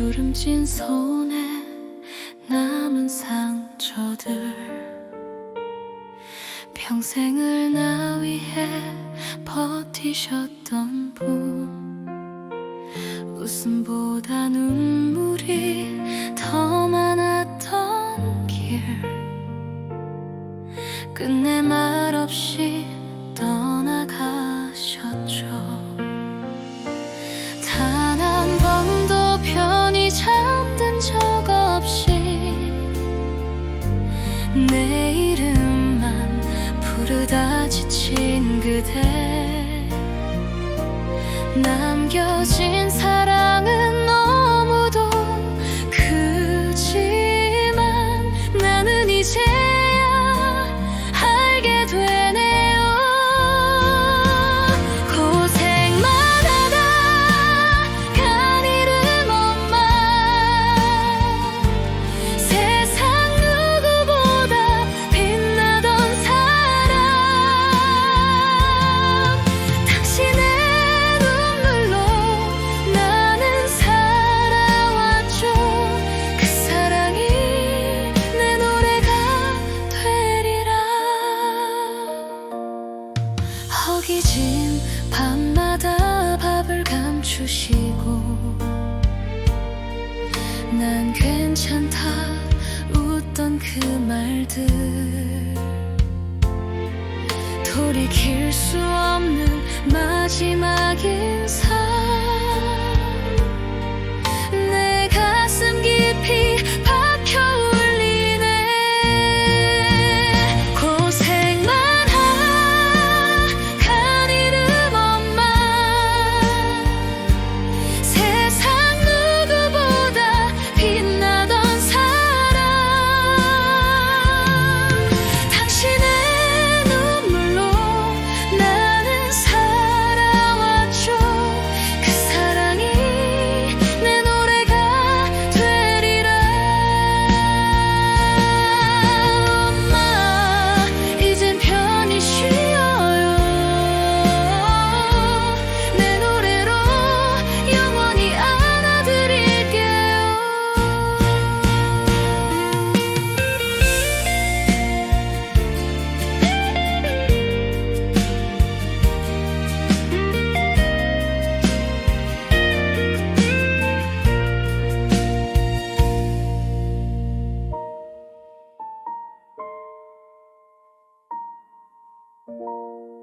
남겨진 손에 남은 상처들. 평생을 나 위해 버티셨던 분. 웃음보다 눈물이 더 많았던 길. 끝내 말없이 내 이름만 부르다 지친 그대. 남겨진 사 허기진 밤마다 밥을 감추시고 난 괜찮다 웃던 그 말들 돌이킬 수 없는 마지막 인 Música